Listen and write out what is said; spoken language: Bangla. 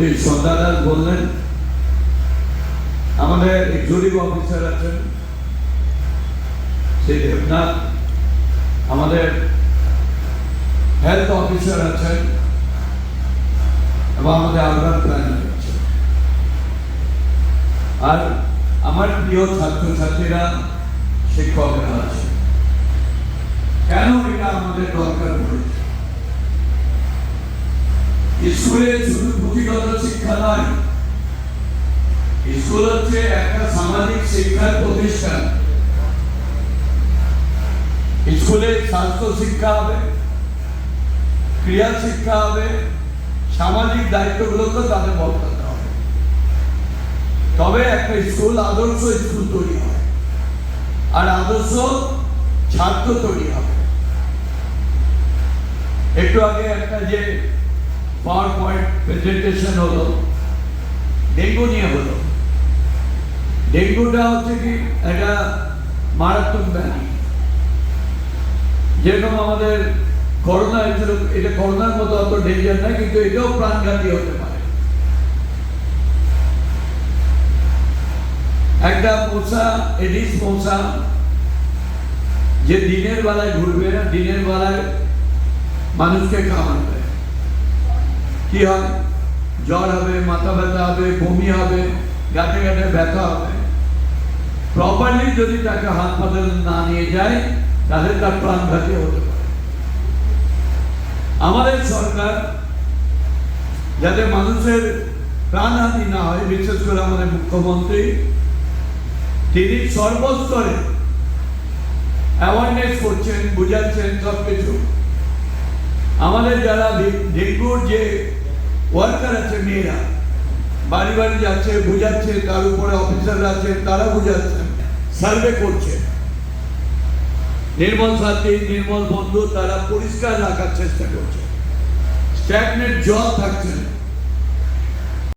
মন্ত্রী সন্ধ্যাদাস বললেন, আমাদের জরিপ অফিসার আছেন, সেই দেবনাথ, আমাদের হেলথ অফিসার আছেন এবং আমাদের আরবান প্ল্যানার আছে। আর আমার প্রিয় ছাত্রছাত্রীরা, শিক্ষকরা আছে কেন এটা আমাদের দরকার পড়েছে স্কুলে শুধু পুঁথিগত শিক্ষা নয় স্কুল হচ্ছে একটা সামাজিক শিক্ষার প্রতিষ্ঠান। স্কুলে স্বাস্থ্য শিক্ষা হবে ক্রিয়া শিক্ষা হবে, সামাজিক দায়িত্বগুলোকে তাদের বদলাতে তবে একটা স্কুল আদর্শ স্কুল তৈরি হয়, আর আদর্শ ছাত্র তৈরি হবে। একটু আগে একটা যে পাওয়ার পয়েন্ট প্রেজেন্টেশন হলো, ডেঙ্গু নিয়ে হলো। ডেঙ্গুটা হচ্ছে কি, একটা মারাত্মক ব্যাধি। যেরকম আমাদের করোনা হয়েছিল এটা করোনার মতো অত ডেঞ্জার কিন্তু এটাও প্রাণঘাতী হতে পারে। একটা মশা, এডিস মশা, যে দিনের বেলায় ঘুরবে না, দিনের বেলায় মানুষকে কামাবে কি হয়? জ্বর হবে, মাথা ব্যথা হবে, বমি হবে, গাঁটে গাঁটে ব্যথা হবে। প্রপারলি যদি তাকে হাসপাতালে না নিয়ে যায়, তাহলে তার প্রাণঘাতী হতে পারে। আমাদের সরকার যাতে মানুষের প্রাণহানি না হয়, বিশেষ করে আমাদের মুখ্যমন্ত্রী, তিনি সর্বস্তরে অ্যাওয়ারনেস করছেন, বুঝাচ্ছেন সব কিছু আমাদের যারা ডেঙ্গুর যে ওয়ার্কার আছে, মেয়েরা। বাড়ি বাড়ি যাচ্ছে, বুঝাচ্ছে তার উপরে অফিসাররা আছে, তারা বুঝাচ্ছে সার্ভে করছে। নির্মল সাথী, নির্মল বন্ধু, তারা পরিষ্কার রাখার চেষ্টা করছে। স্ট্যাগনেট জল থাকছে। না